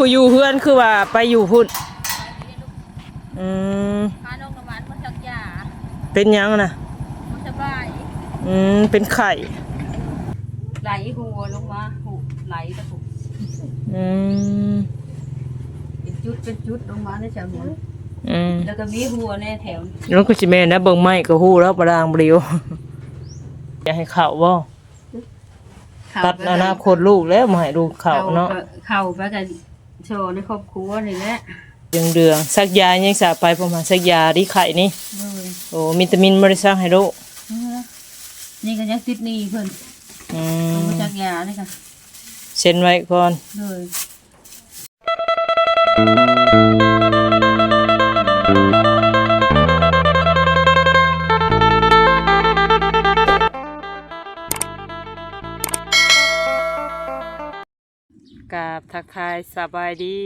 บ่อยู่เฮือนคือว่าไปอยู่พุ่นอืมพาน้องน้ำหวานมาสักยาเป็นหยังน่ะมันสบายอืมเป็นไข่ไหลหัวลงมาหูไหลตะปุกอืมเป็นจุดเป็นจุดลงมาในแถวนี้อืมแล้วก็มีหัวในแถวนี้แล้วก็สิแม่นนะเบิ่งไม้ก็ฮู้แล้วประดางบริวอยากให้เข้าบ่ตัดอนาคตลูกแล้วมาให้ลูกเข้าเนาะ เข่าไปกัน โชว์ในครอบครัวนี่แหละเดืองๆสักยายังสาไปประมาณสักยาที่ไข่นี่เลยโอ้วิตามินบ่ได้สร้างให้ลูกนี่ก็ยังติดหนี้เพิ่นอืลงมมาจากยานี่ค่ะเซ็นไว้ก่อนเลย ทักทายสบายดี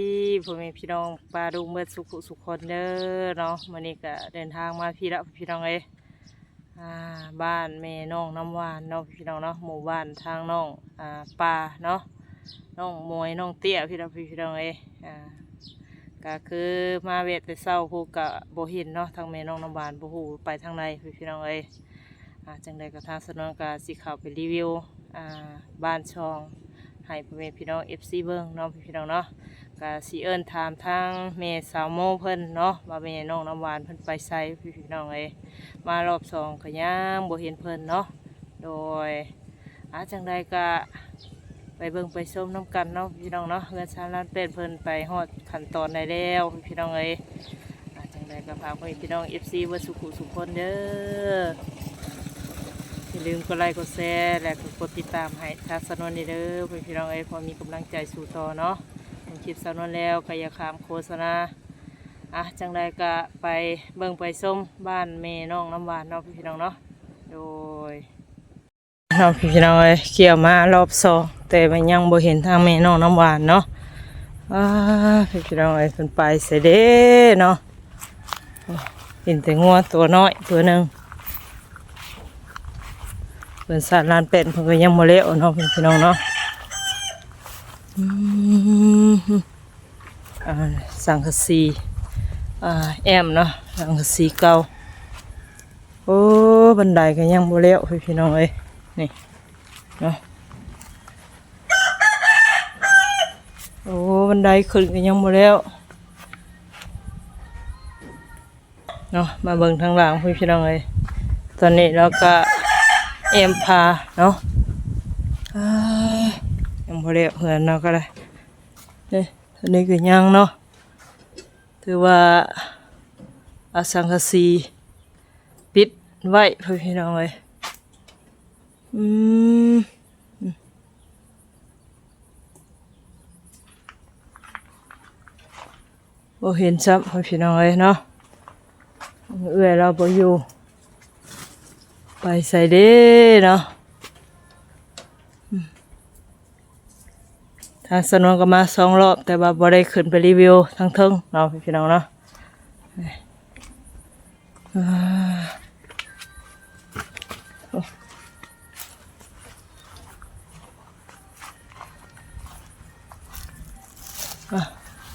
พ่อแม่พี่น้องปลาดุงเบิดสุขสุขคนเด้อเนาะมื้อนี้ก็เดินทางมาพี่ละพี่น้องเอ้ยอ่าบ้านแม่น้องน้ำหวานเนาะพี่น้องเนาะหมู่บ้านทางน้องอ่าป่าเนาะน้องมวยน้องเตี้ยพี่น้องพี่น้องเอ้อ่าก็คือมาเวทแต่เศร้าผู้กะบ่เห็นเนาะทางแม่น้องน้ำหวานโบ่ฮู้ไปทางใดพี่พี่น้องเอ้อ่าจังใดก็ทางสนองก็สิข้าไปรีวิวอ่าบ้านช่อง ให้พ่อแม่พี่น้อง FC เบิ่งเนาะพี่น้องเนาะก็สิเอิ้นถามทางแม่สาวโมเพิ่นเนาะว่าแม่น้องน้ำหวานเพิ่นไปไสพี่พี่น้องเอ้ยมารอบสองก็ยังบ่เห็นเพิ่นเนาะโดยอาจังใดก็ไปเบิ่งไปชมน้ำกันเนาะพี่น้องเนาะเงินชาล้านเป็นเพิ่นไปฮอดขั้นตอนใดแล้วพี่น้องเอ้ยอาจังใดก็ฝาพ่อแม่พี่น้อง FC เบ่สุขุสุขคนเด้อ อย่าลืมกดไลค์กดแชร์และกดติดตามให้ทางสนวนนี่เด้อเพื่อนพี่น้องเอ้ยพอมีกำลังใจสู่ต่อเนาะผมคลิปสนวนแล้วก็อย่ามโฆษณาอะจังใดก็ไปเบิ่งไปส้มบ้านเมน้องน้ำหวานเนาะพี่น้องเนาะโดยน้องพี่น้องเอ้ยเกี่ยวมารอบสองแต่มันยังบ่เห็นทางเมน้องน้ำหวานเนาะอ่าพี่น้องเอ้ยเพิ่นไปเสยเด้เนาะเห็นแต่งัวตัวน้อยตัวหนึ่ง เป็นสัตว์ลานเป็ดเพิ่นก็ยังโมเละเนาะพี่น้องเนาะอืมอ่าสังกะสีอ่าแอมเนาะสังกะสีเก่าโอ้บันไดก็ยังโมเละพี่น้องเอ้ยนี่เนาะโอ้บันไดขึ้นก็ยังโมเละเนาะมาเบิ่งทางหลังพี่น้องเอ้ยตอนนี้เราก็ เอ็มพาเนาะยังพอเรียกเหือนเนาะก็ได้เนี่ยอันนี้คือยังเนาะถือว่าอาสังกสีปิดไว้พี่น้องเลยอืมบ่เห็นซับเพื่อพี่น้องเลยเนาะเอื้อเราบ่อยู่ ไปใส่เด้เนาะทางสนวนก็มาสองรอบ แต่ว่าบ่ได้ขึ้นไปรีวิวทั้งเทิงเนาะพี่น้องเนาะ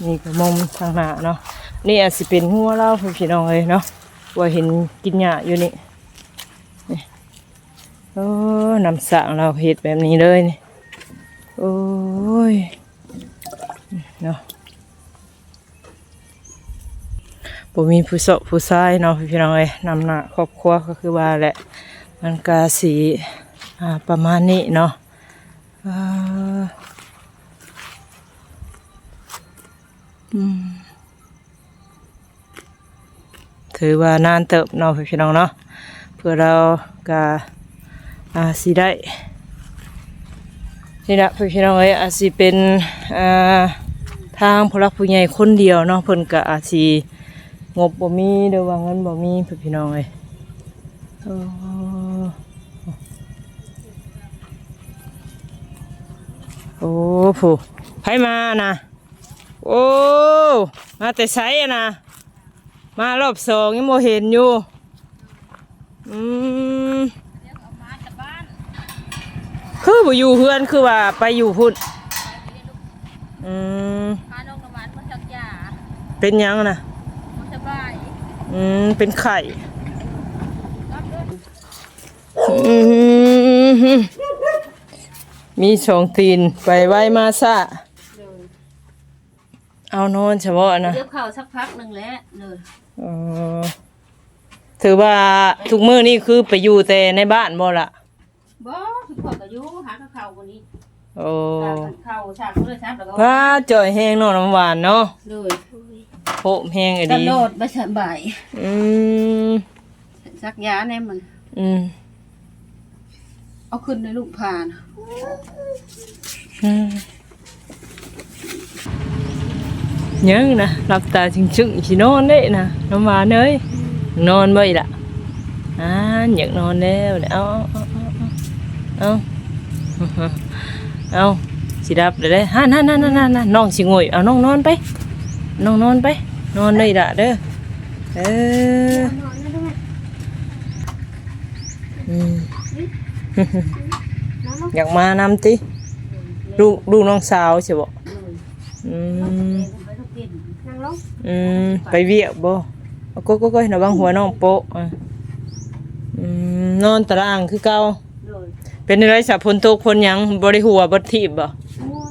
นี่ก็มุมทางหน้าเนาะนี่อาจสิเป็นหัวเราพี่น้องเลยเนาะว่าเห็นกินหญ้าอยู่นี่ โอ้น้ำสั่งเราเห็ดแบบนี้เลยนี่โอ้ยเนาะบ่มีผู้สาวผู้ชายเนาะพี่น้องเอ้ยนำหน้าครอบครัวก็คือว่าแหละ มันกาสีอ่าประมาณนี้เนาะอ่าอืมถือว่านานเติบเนาะพี่น้องเนาะเพื่อเรากา อาสิได้นี่ละพี่น้องเอ้ยอาจสิเป็นอ่าทางผู้รักผู้ใหญ่คนเดียวเนาะเพิ่นก็อาจสิงบบ่มีหรือว่าเงินบ่มีพี่น้องเอ้ยโอ้โอ้ผู้ไผมานะโอ้มาแต่ไสนะมารอบสองยังบ่เห็นอยู่อืม เอามาจากบ้าน คือบ่อยู่เฮือนคือว่าไปอยู่พุ่นอืมพาน้องเป็นหยังนะมันสบายอืมเป็นไข่รับเด้ออืมมีสองตีนไปไว้มาซะเลยเอานอนเฉพาะนะเดี๋ยวเข้าสักพักหนึงแล้วเลยเออถือว่าทุกมื้อนี่คือไปอยู่แต่ในบ้านบ่ล่ะ บ่ถึงพอก็อยู่หากับข้าววันนี้โอ้ตามกันข้าวฉากโทรศัพท์แล้วก็ว้าจ่อยแห้งเนาะน้ำหวานเนาะเลยโปะแห้งไอ้ตดีลอดบ่สบายอืมสักยาแน่มัน อืมเอาขึ้นในลูกพานอืมยังนะหลับตาจึงจึงๆสินอนได้นะน้ำหวานเอ้ยนอนบ่อีล่ะอ่าอยากนอนแล้วเนี่ยเอาเอาเอาเอา เอาเอาสิดับเดี๋ยวได้ฮั่นฮั่นฮั่นฮั่นฮั่นน้องสิงวยเอาน้องนอนไปน้องนอนไป นอนเลยละเด้อเออออยากมานำติลูกลูกน้องสาวใช่บ่อืมไปทุกอืมไปเวียกบ่เอาก็ก็ก็ระวังหัวน้องโปะอะอืมนอนตารางคือเก่า เลยเป็นอะไรสับพลตกพลหยังบ่ได้หัวบ่ทีบบ่มัว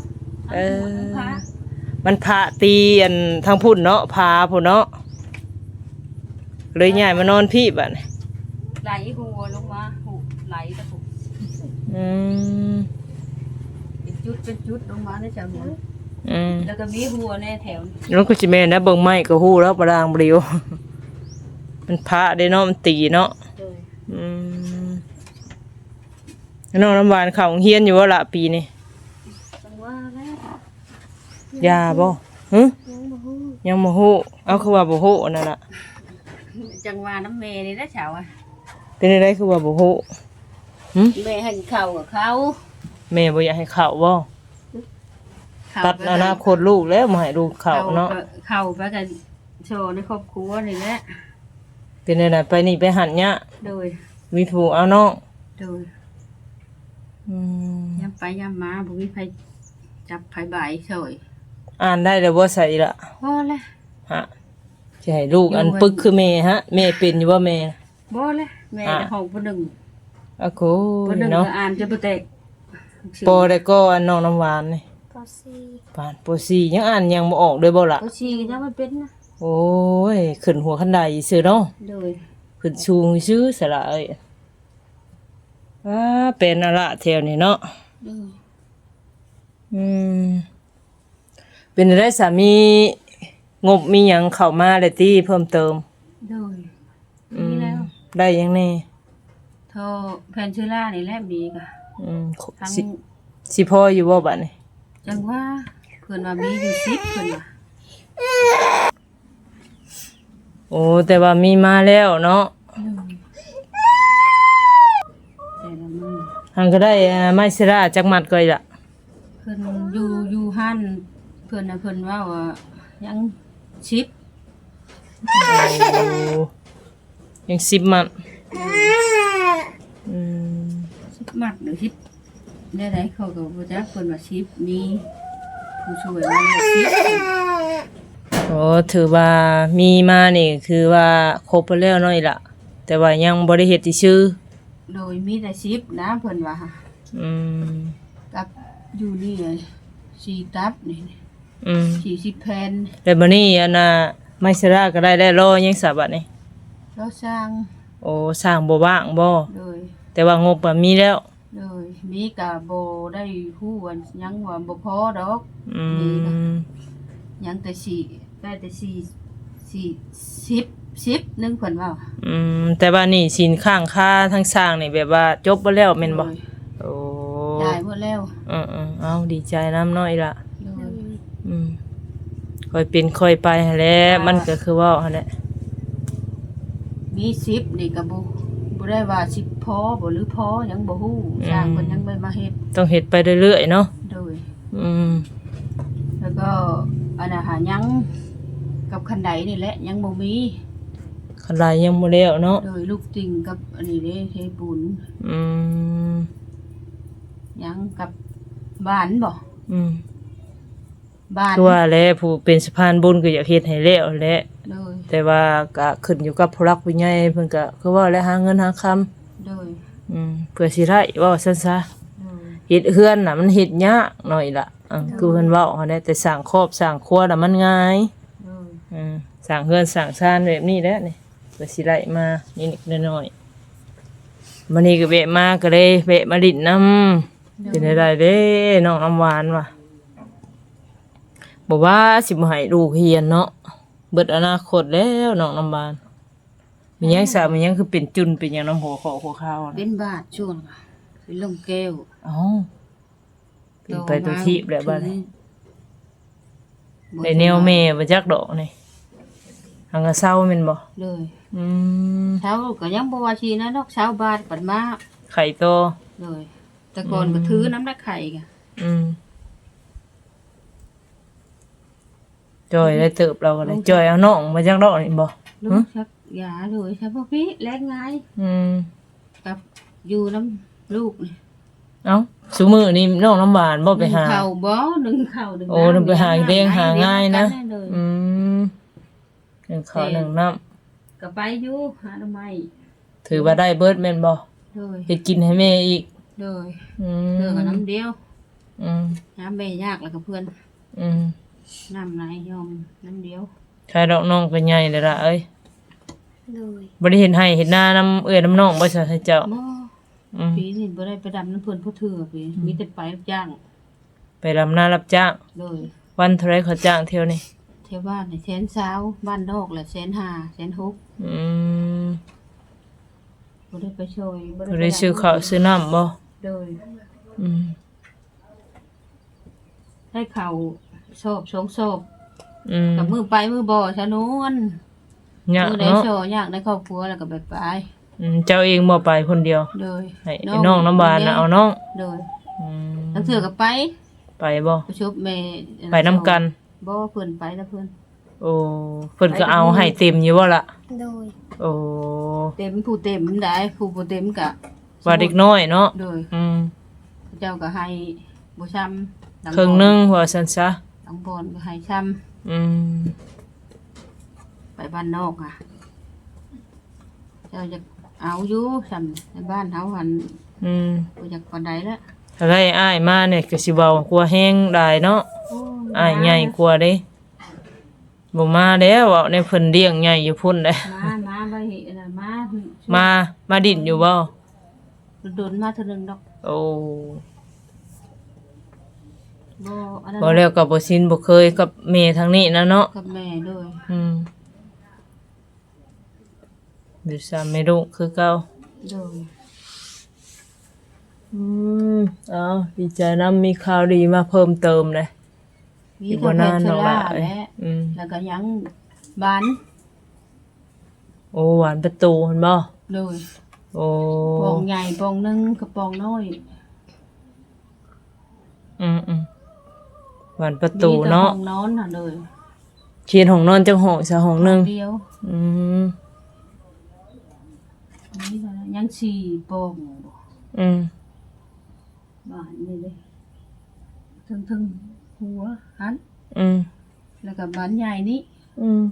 เออพามันพระตีอันทางพุ่นเนาะพาพุ่นเนาะเลยย้ายมานอนพี่บัดนี้ไหลหัวลงมาหูไหลตะปุกอืมเป็นจุดเป็นจุดลงมาในจมูกอืมแล้วก็มีหัวในแถวแล้วก็สิแม่นนะเบิ่งไม้ก็ฮู้แล้วประดางบริวมันพระได้เนาะมันตีเนาะ เลย อืม น้องน้ำหวานเขาเฮียนอยู่ว่าละปีนี้จังว่าแล้วยาบ่หึยังบ่ฮู้เอาคือว่าบ่ฮู้นั่นล่ะจังว่าน้ำเมย์นี่นะเฉาอะเป็นอะไรคือว่าบ่ฮู้หึเมย์ให้เข้ากับเขาแม่บ่อยากให้เข้าบ่เข้าตัดอนาคตลูกแล้วบ่ให้ลูกเข้าเนาะเข้าไปกันโชว์ในครอบครัวนี่แหละเป็นอะไรไปนี่ไปหันเนี่ยโดยมีผู้เอาน้องโดย อืมย้ำไปย้ำมาบุมีไผจับไผบ่ายเฉยอ่านได้แล้วบ่ใส่ละบ่เลยฮะสิให้ลูกอันปึกคือแม่ฮะแม่เป็นอยู่บ่แม่ บ่เลยแม่อะ จะห้องผู้หนึ่งอะโกผู้หนึ่งเนาะก็อ่านจะบ่แตกปอได้ก็อันน้องน้ำหวานนี่ก็สี่ปานปอสี่ยังอ่านยังบ่ออกเลยบ่ล่ะ ก็สี่ก็ยังมันเป็นนะโอ้ยขึ้นหัวขันไดซื้อเนาะโดยขึ้นชูงซื้อสละเอ้ย ว้าเป็นอะละแถวนี้เนาะโดยอืม เป็นได้สามีงบมีหยังเข้ามาเลยติเพิ่มเติม โดยอืมีมแล้วได้ยังแน่โทรแพนชื่อล่านี่แหละมีกะอืมทั้งสิสิพออยู่บ่บัดนี้จังว่าเพิ่นว่ามีอยู่สิบเพิ่นว่าโอ้แต่ว่ามีมาแล้วเนาะแต่ละมื อหันก็ได้อ่าไม้สราจักมัดก่อยละเพิ่นอยู่อยู่หันเพิ่นน่ะเพิ่นว่าว่ายังชิปโอ้ยังสิบมัดอืมชิปมัดหรือชิปได้ไหนเขาก็บ่จักเพิ่นว่าชิปมีผู้ช่วยมาแล้วชิปโอ้ถือว่ามีมานี่คือว่าครบไปแล้วเน้อยละแต่ว่ายังบ่ได้เฮ็ดที่ชื่อ โดยมีแต่ชิปนะเพิ่นว่าอืมกับอยู่นี่เลยสี่ตับนี่อืมสี่สิบแผ่นแล้วบัดนี้อันน่ะไม้สราก็ได้แล้วรอยังสาบัดนี่เราสร้างโอ้สร้างบ่ว่างบ่โดยแต่ว่างบก็มีแล้ว โดยมีกะโบได้ฮู้ว่ายังว่าบ่พอดอกอืมยังแต่สี่ได้แต่สี่สี่สิบ สิบหนึงเพิ่นว่าอืมแต่ว่านี่สินข้างค่าทั้งสร้างนี่แบบว่าจบบ่แล้วแม่นบ่โดยโอ้ได้หมดแล้วอืมอืมเอาดีใจน้ำน้อยละโดยอืมค่อยเป็นค่อยไปหั้นแหล้วมันก็คือเว่าหั่นแหละมีสิบนี่ก็บ่บ่ได้ว่าสิบพอบ่หรือพอยังบ่ฮู้สร้างเพิ่นยังไม่มาเฮ็ดต้องเฮ็ดไปเรื่อยๆเนาะโดย อืมแล้วก็อันน่ะหายังกับคันไดนี่แหละยังบ่มี คันลายยังบ่แล้วเนาะโดยลูกติ่งกับอันนี้เด้เทบุญอืมยังกับบ้านบ่อืมบ้านคือว่าแหละผู้เป็นสะพานบุญก็อยากเฮ็ดให้แล้วแหละโดยแต่ว่าก็ขึ้นอยู่กับผู้รักผู้ใหญ่เพิ่นก็คือว่าแล้วหาเงินหาคำโดยอืมเพื่อสิได้เว่าซั่นซะโดยเฮ็ดเฮือนน่ะมันเฮ็ดยากหน่อยล่ะอ่าคือเพิ่นเว้าหั่นแหละแต่สร้างครอบสร้างครัวน่ะมันง่าย โดย อืมสร้างเฮือนสร้างชานแบบนี้แหละนี่ เพื่อสิได้มานิดๆหน่อยๆมื้อนี้ก็แวะมาก็เลยแวะมาดินน้ำเป็นได้เด้น้องน้ำหวานว่ะบอกว่าสิบ่ให้ลูกเรียนเนาะเบิดอนาคตแล้วน้องน้ำหวานมีหยังสามีหยังคือเป็นจุนเป็นหยังน้ำหัวคอหัวข้าวน่ะเป็นบาทช่วงค่ะเป็นลงแก้วเอ้าเป็นไปตัวทีบแล้วบ้านี้ได้แนวแม่บ่จักดอกนี่หังกะเศร้าแม่นบ่เลย อืมเช้าก็ยังบ่ว่าชีนะนอกเช้าบาทปัดมาไข่โต เลยแต่ก่อนก็ถือน้ำหนักไข่กะอืมจอยได้เติบเราก็ได้จอยเอาน้องมาจักดอกนี่บ่ลูกชักยาเลยใช่พ่อพี่แลกง่ายอืมกับอยู่น้ำลูกนี่เอ้าซุมื้อนี่น้องน้ำหวานบ่ไปหานึ่งเข่าบ่หนึ่งเข่าหนึ่งโอ้นำไปหาเลี้ยงหาง่ายนะเลี้งกัเลยอืมหนึ่งข้าวหนึ่งน้ำ ก็ไปอยู่หาทำไมถือว่าได้เบิดแม่นบ่เลยเฮ็ดกินให้แม่อีกเลยอืมเลือกกับน้ำเดียวอืมน้ำเบยากแล้วกับเพื่อนอืมน้ำไหนยอมน้ำเดียวใครดอกน้องก็ใหญ่เลยล่ะเอ้ยเลยบ่ได้เห็นให้เห็นหน้าน้ำเอ้ยน้ำน้องบ่ใช่ให้เจ้าบ่อืมปีนี่บ่ได้ไปดำน้ำเพื่อนผู้ถือปีมีแต่ไปรับจ้างไปรำหน้ารับจ้างเลยวันเท่าไรเขาจ้างเที่ยวนี่เที่ยวบ้านในแสนสาวบ้านนอกแหละแสนห้าแสนหกอืมบ่ได้ไปช่วยบ่ได้ซื้อข้าวซื้อน้ำบ่เลยอืมให้เขาชอบชงชอบอืมกับมือไปมือบ่ชะนวนยากมือได้เนาะโชว์ยากในครอบครัวแล้วก็ไปไปอืมเจ้าเองบ่ไปคนเดียวเลยให้ไอ้น้องน้ำบานน่ะเอาน้องเลยอืมทั้งเถื่อก็ไปไปบ่ไปชบแม่ไปนํกัน บ่เพิ่นไปแล้วเพิ่นโอ้เพิ่นก็เอาให้เต็มอยู่บ่ล่ะ โดย โอ้เต็มผู้เต็มได้ผู้บ่เต็มก็ว่าเด็กน้อยเนาะโดยอืมเจ้าก็ให้บ่ช้ำดัครึ่งหนึงว่าซั่นซะดังบอนก็ให้ช้ำอืมไปบ้านนอกอะ เจ้าจะเอาอยู่ช้ำในบ้านเฮาหันอืมบ่อยากปานใดละถ้าได้อ้ายมาเนี่ยก็สิเว้ากลัวแห้งได้เนาะโอ้อ้ายใหญ่กว่าเด้บ่มาแล้วเว้าในเพิ่นเลี้ยงใหญ่อยู่พุ่นเด้มามาไปเห็นน่ะมามามาดินอยู่บ่โดนมาเทื่อนึงดอก โอ้บ่อันนั้นบ่แล้วก็บ่ชินบ่เคยกับแม่ทางนี้นะเนาะกับแม่ด้วยอืมอยู่ซ้ำไม่รู้คือเก่าด้วยอืมเอาดีใจนํมีข่าวดีมาเพิ่มเติมเลย มีอีกกาบ่แฟนานโซดอกล่าล่ะเอ้ยและอืมแล้วก็ยังบานโอ้หวานประตูเห็นบ่เลยโอ้ปองใหญ่ปองหนึงกับปองน้อยอืมอืมหวานประตูเนาะมีแต่ห้องนอนน่ะเลยเขียนห้องนอนจังห้องซะห้องหนึงเดียวอืมนี่ก็ยังสี่ปองอืมบ้านนี่เลยถึงถึง หัวหันอืมแล้วก็บ้านใหญ่นี้อืม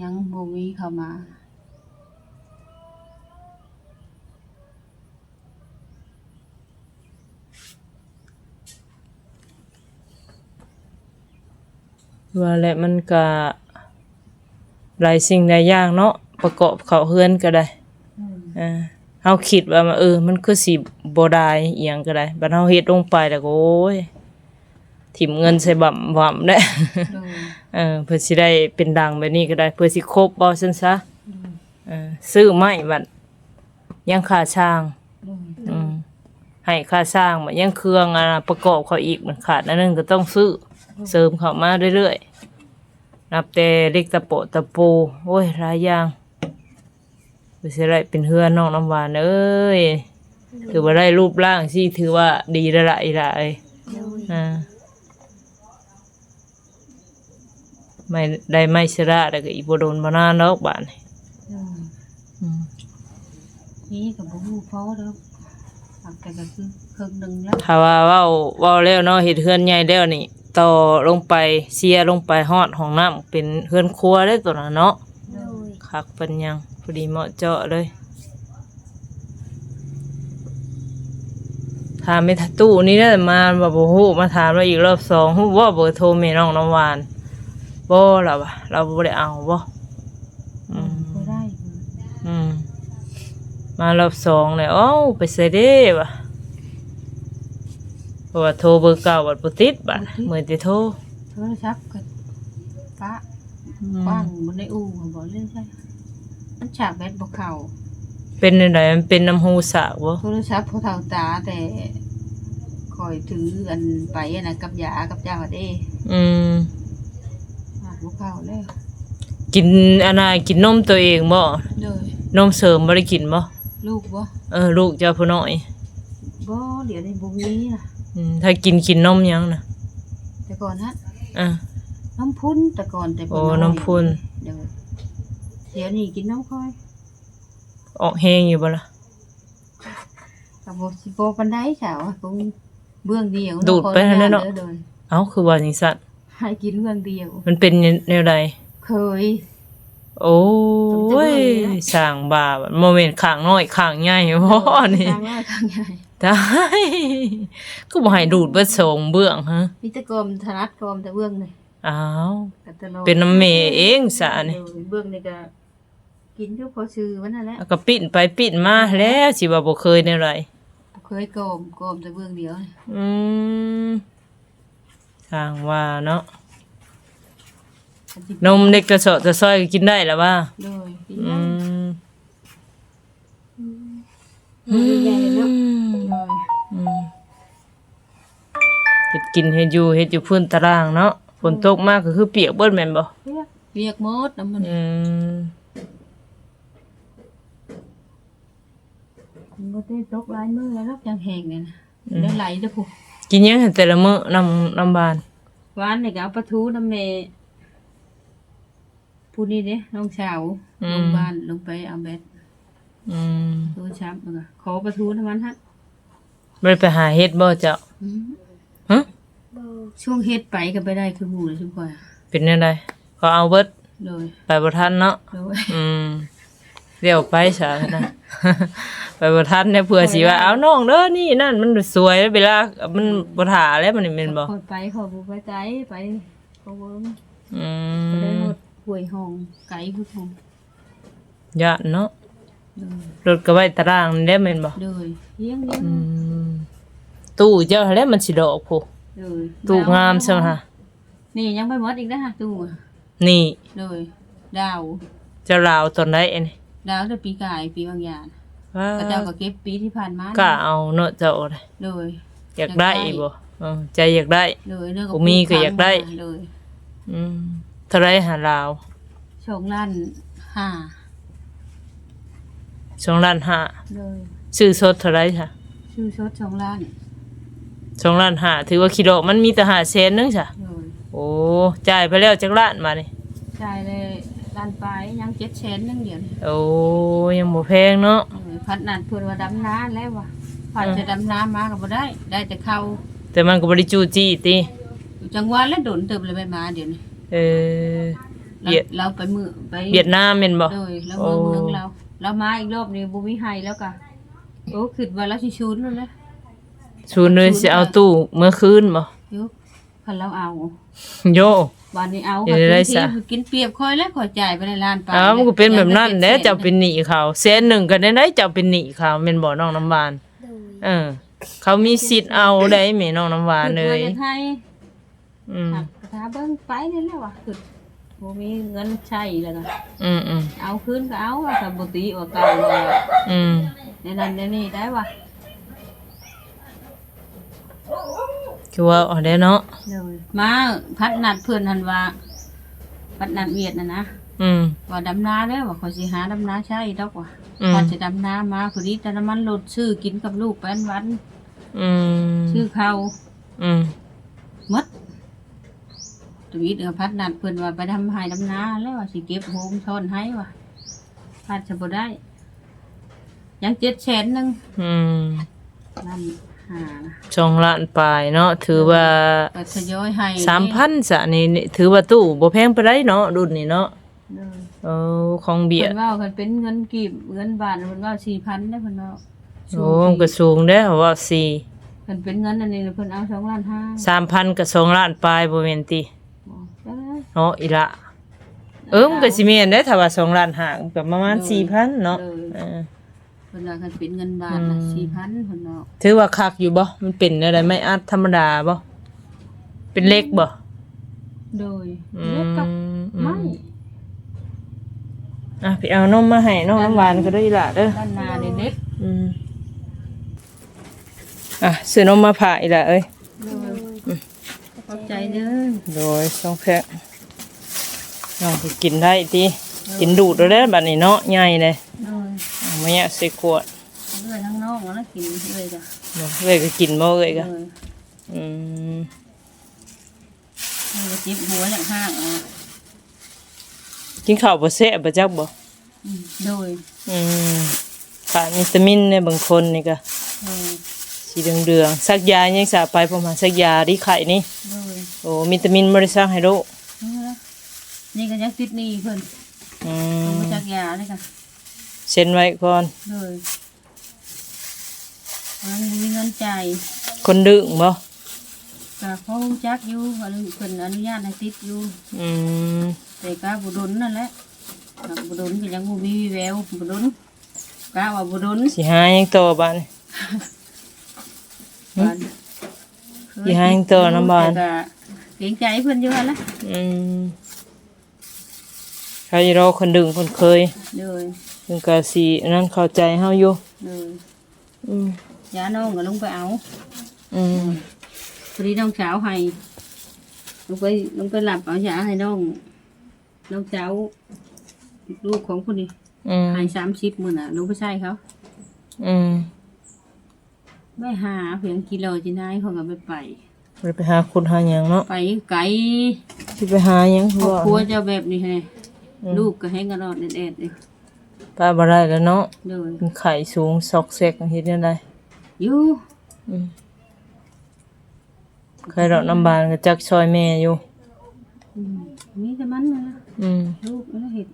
ยังบ่มีเข้ามาว่าแหละมันก็หลายสิ่งหลายอย่างเนาะประกอบเข้าเฮือนก็ได้อืมอ่าเฮาคิดว่ามันเออ มันคือสิบ่ได้อีหยังก็ได้บัดเฮาเฮ็ดลงไปแล้วก็โอ้ย ถิ่มเงินใส่บั่มบั่มได้เลยเออเพื่อสิได้เป็นดังแบบนี้ก็ได้เพื่อสิครบบ่ซั่นซะเออซื้อไม้บัดยังค่าช่างเลยอืมให้ค่าสร้างบัดยังเครื่องอะประกอบเขาอีกมันขาดอันนึงก็ต้องซื้อเสริมเข้ามาเรื่อยๆนับแต่เล็กตะโปะตะปูโอ้ยหลายอย่างเพื่อสิได้เป็นเฮือนน้องน้ำหวานเอ้ยถือว่าได้รูปร่างสิถือว่าดีแล้วละอีหละเอ้ยโดยอ่า ไม่ได้ไม่ชระแต่ก็อีบโดนมานานแล้วบาดนี่เลยอืมนี่ก็บ่ฮู้พอดอกหักแต่ก็คือครึ่งหนึงแล้วถ้าว่าเว้าเว้าแล้วเนาะเฮ็ดเฮือนใหญ่แล้วนี่ต่อลงไปเสียลงไปฮอดห้องน้ำเป็นเฮือนครัวได้ตัวน่ะเนาะโดยคักเป็นหยังพอดีเหมาะเจาะเลย ถามไม่ทัตู้นี่ได้มาแบบโอ้โหมาถามเราอีกรอบสองฮู้ว่าเบอร์โทรแม่น้องน้ำหวาน บ่ล่ะวะเราบ่ได้เอาบ่อืมบ่ได้อืมมารอบสองเลยเอ้าไปใส่เด้วะเพราะว่าโทรเบอร์เก่าบัดบ่ติดบัดเหมือนจะโทรโทรศัพท์ก็ป้าอืว่างมบ่ได้อู้บ่เล่นใช่มันฉากแบตบ่เข้าเป็นอะไรมันเป็นน้ำหูสากบ่โทรศัพท์ผู้เฒ่าตาแต่คอยถืออันไปอันนะกับยากับยาวัดเออื มฉากบ่เข้าแล้วกินอันน่ะกินนมตัวเองบ่โดยนมเสริมบ่ได้กินบ่ลูกบ่เออลูกเจ้าผู้น้อยบ่เดี๋ยวในบ่มีน่ะอืมถ้ากินกินนมหยังน่ะแต่ก่อนฮะอะน้ำพุนแต่ก่อนแต่โอ้บ่ยน้ำพุนเดี๋ยวเดี๋ยวนี้กินน้ำค่อยออกแฮงอยู่บ่ล่ะกับบ่สิบ่ปานใดสาวอะคงเบื้องเดียวดูดไปนั่นแหละเนาะขออญตด้อเอ้าคือว่าจังซั่น ให้กินเบื้องเดียว มันเป็นแนวใดเคย โอ้ยจำเป็นเลยนะสร้างบาปโมเมนต์ข้างน้อยข้างใหญ่บ่นี่ทางน้อยทางใหญ่ได้ก็บ่ให้ดูดเบิดสองเบื้องฮะมีแต่กรมถนัดกรมแต่เบื้องนี่อ้าวก็ตลอดเป็นน้ำเมเองสะนี่เออเบื้องนี่ก็กินอยู่พอชื่อมันนั่นแหละแล้วก็ปิ้นไปปิ้นมาแล้วสิว่าบ่เคยแนวใดเคยกรมกรมแต่เบื้องเดียวนี่อืม ทางว่าเนาะอันที่นมเด็กกระเสอบจะซอยก็กินได้แล้วว่า โดยกินอืได้มมือใหญ่ๆเนาะอืมโดยอืมเฮ็ดกินเฮ็ดอยู่เฮ็ดอยู่พื้นตารางเนาะฝนตกมากก็คือเปียกเบิดแม่นบ่เรียกเรียกหมดน้ำมันอืมมันบ่ได้ตกหลายมื้อแล้วเนาะจังแห้งนี่นะได้ไหลเด้อผู้ กินหยังให้แต่ละมื้อน้ำน้ำบานหวานนี่ก็เอาปลาทูน้ำเมผู้นี้เด้น้องสาวลงบ้านลงไปเอาแบตอืมโทรศัพท์มันก็ขอปลาทูน้ำมันฮะบ่ได้ไปหาเฮ็ดบ่เจ้าอืมฮะช่วงเฮ็ดไปก็ไปได้คือหมู่เลยทุกคนเป็นจังไดเขาเอาเบิดเลยไปบ่ทันเนาะโดยอืม เดี๋ยวไปซะนะ ไปบ่ทันเนี่ยเผื่อสิว่าเอาน้องเด้อนี่นั่นมันสวยเวลา มันบ่ท่าแล้วมันนี่แม่นบ่ขอไปขอบุไปใจไปขอเบิ่งอืไปได้มหมดป่วยห้องไก่คือห้องญาติเนาะเลยรถก็ไว้ตารางนี่แหละแม่นบ่เลยเลี้ยงเลี้ยงอืมตู้เจ้าแล้วมันสิดอกพุเลยตู้งามใช่ไหมฮะนี่ยังไม่หมดอีกนะฮะตู้นี่ เลยดาว เจ้าลาวตอนใดอันนี้ ดาวแต่ปีกายปีบางอย่างว้าพระเจ้าก็เก็บปีที่ผ่านมาก็เอาเนาะเจ้าเลยเลยอยากได้บ่เออใจอยากได้เลยเรื่องผมมีก็อยากได้เลยอืมเท่าไรหาลาวสองล้านห้าสองล้านห้าเลยซื้อสดเท่าไรค่ะชื่อชดสองล้านสองล้านห้าถือว่าคิดดอกมันมีแต่หาแสนนึงจ้ะเลยโอ้จ่ายไปแล้วจักล้านมานี่จ่ายเลย ล้านปลายยังเจ็ดแสนนึงเดียวนี่โอ้ยังบ่แพงเนาะเออพัดนันเพื่อนว่าดำน้าแล้วว่ะพัดจะดำน้ำมาก็บ่ได้ ได้แต่เข้าแต่มันก็บ่ได้จู้จี้ติอยู่จังหวัดแล้วโดนเติบเลยไปมาเดี๋ยวนี้เออเราเวียดเราไปมือไปเวียดนามแม่นบ่เลยแล้วโอ้มือเมืองเราเรามาอีกรอบนี้บ่มีไห้แล้วก็โอ้คิดว่าเราสิชูนนั่นแหละชูนเลยสิเอาตู้เมื่อคืนบ่ยก คันเราเอาโย วันนี้เอาเดี๋ยวได้ทีซะกินเปรียบค่อยแล้วค่อยจ่ายไปในร้านปลาอ้าวมันก็เป็นแบบนั้นแหละยังไม่เจ้าเป็นหนี้เขาแสนหนึ่งก็ได้ได้เจ้าเป็นหนี้เขาแม่นบ่น้องน้ำหวาน โดยเออ เขามีสิทธิ์เอาได้แม่น้องน้ำหวานเลยคิดว่าจะให้อืมหักกระทาเบิ่งไปนี่แหละว่ะคือบ่มีเงินใช้แล้วก็อืมอืมเอาคืนก็เอาว่าสบ่ติว่าเก่าเลยอืมในนั้นในนี่ได้ว่ะคือว่าเอาได้เนาะ เลยมาพัดนัดเพื่อนหันว่าพัดนัดเวียดน่ะนะอืม ว่าดำนาเด้อว่าเขาสิหาดำนาใช้ดอกว่ะอืมพอจะดำนามาพอดีแต่น้ำมันลดซื้อกินกับลูกไปวันวันอืมซื้อข้าวอืมหมดตวีเดือพัดนัดเพื่อนว่าไปทำให้ดำนาแล้วว่าสิเก็บโฮมทอนให้ว่ะพัดจะบ่ได้ ยังเจ็ดแสนหนึงอืมนั่น หหานะสองล้านปลายเนาะถือว่าก็ทยอยให้สามพันสะนี่นี่ถือว่าตู้บ่แพงไปได้เนาะรุ่นนี้เนาะเลยเออของเบียเพิ่ดนว่ากันเป็นเงินกีบเงินบาทเพิ่นว่า4,000ได้เพิ่นว่าโอ้มันก็สูงเด้อว่าสี่เพิ่นเป็นเงินอันนี้เพิ่นเอา2ล้านห้าสามพันกับสองล้านปลายบ่แม่นติบอกได้ เนาะอีละเออมันก็สิแม่นได้อถ้าว่าสองล้านห้ามันก็ประมาณสี่พันเนาะเออ เพิ่นว่ากันเป็นเงินบาทนะ4,000เพิ่นว่าถือว่าคักอยู่บ่ มันเป็นอะไรไม่อัดธรรมดาบ่ เป็นเล็กบ่โดยอืเล็กกับมไม้อะพี่เอานมมาให้น้องน้ำหวานก็ได้ละเด้อ ด้านหน้านี่เล็กอืมอะซื้อนมมาผ่าอีกละเอ้ยขอบใจเด้อโดยสองแพ็คน้องสิกินได้ติกินดูดแล้วเด้อบัดนี้เนาะใหญ่เลย โดยเอามาเนี่ยใส่ขวดเลือดทั้งนอกแล้วกินเลยจ้ะเนาะเอ้ยก็กินบ่เอ้ยก็เลยอืมนี่ก็จิบหัวอย่างห้างอะกินข้าวบ่แซ่บบ่จักบ่อืมโดยอืมขาดวิตามินเนี่ยบางคนนี่ก็โดยสีเดืองๆสักยายังสาไปประมาณสักยาที่ไข่นี่ โดยโอ้วิตามินบ่ได้สร้างให้โรคนี่นะนี่ก็ยังติดหนี่เพิ่นอืเอามมาจากยาเลยค่ะ เซ็นไว้ก่อนโดยมันมีเงินจ่ายคนดึงบ่ก็เขาจักอยู่ว่าเพิ่นอนุญาตให้ติดอยู่ อืมแต่ก็บ่ดนนั่นแหละก็บ่ดนก็ยังบ่มีวี่แววบ่ดนกะว่าบ่ดนสิหายังต่อบ้าน บ้านสิหายังต่อน้ำบ้าน แต่ก็เกรงใจเพิ่นอยู่หั่นล่ะอืมเขาจะรอคนดึงคนเคยโดย ถึงก็สิอันนั้นเข้าใจเฮาอยู่โดยอืมยาน้องก็ลงไปเอาอืมพอดีน้องสาวให้ลงไปลงไปหลับเอายาให้น้องน้องสาวลูกของคนนี้อืมให้สามสิบมื้อน่ะลงไปใช้เขาอืมไม่หาเพียงกิโลจีนายเขาก็ไม่ไป บ่ได้ไปหาคุณหาหยังเนาะไปไกลสิไปหาหยังครอบว่าครัวเจ้าแบบนี้ไงลูกก็ให้กันรอดแอดๆเลย ป้าบ่ได้แล้วเนาะโดยเป็นไข้สูงซอกแซกเฮ็ดจังไดอยู่อืมใครดอกน้ำบานก็จักซอยแม่อยู่ อืมมีแต่มันนะอืมลูกแล้วเห็ด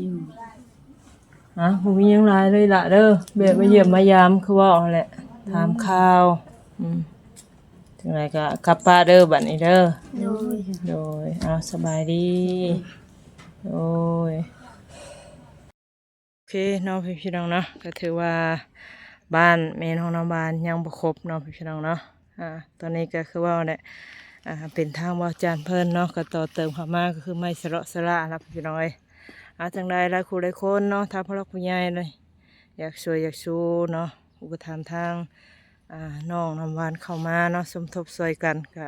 อยู่อะบ่มีหยังหลายเลยล่ะเด้อแบบมาเยี่ยมมายามคือว่าหั่นแหละถามข่าว อืม จังไดก็กลับป้าเด้อบัดนี้เด้อโดยโดยเอาสบายดีโดยโอเคเน้องพี่พี่น้องเนาะก็ถือว่าบ้านแม่น้องน้องบ้านยังบ่ครบเน้องพี่พี่น้องเนาะอ่าตอนนี้ก็คือว่าเนี่ยอ่าเป็นทางบ่จานเพิ่นเนาะก็ต่อเติมเข้ามาก็คือไม่สระสละนะพี่น้องเอ้ยอาจังใดหลายคู่หลายคนเนาะทางพ่อรักผู้ใหญ่เลยอยากช่วยอยากสู้เนาะอุปถัมภ์ทางอ่า น้องน้ำหวานเข้ามาเนาะสมทบช่วยกันก็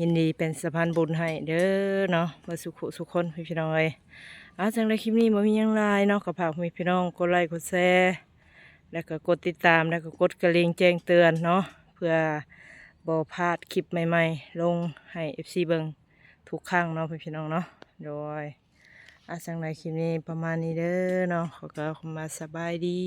ยินดีเป็นสะพานบุญให้เด้อเนาะมาสุขสุขคนพี่พี่น้องเอ้ยอาจังได้คลิปนี้บ่มียังหลเนาะก็ฝากพี่พี่น้องกดไลค์กดแชร์แล้วก็กดติดตามแล้วก็กดกระลิ่งแจ้งเตือนเนาะเพื่อบ่พลาดคลิปใหม่ ๆ ลงให้ FC เบิงทุกครั้งเนาะพี่พี่น้องเนาะโดยอาจังได้คลิปนี้ประมาณนี้เด้อเนาะขอกล่าวคำว่าสบายดี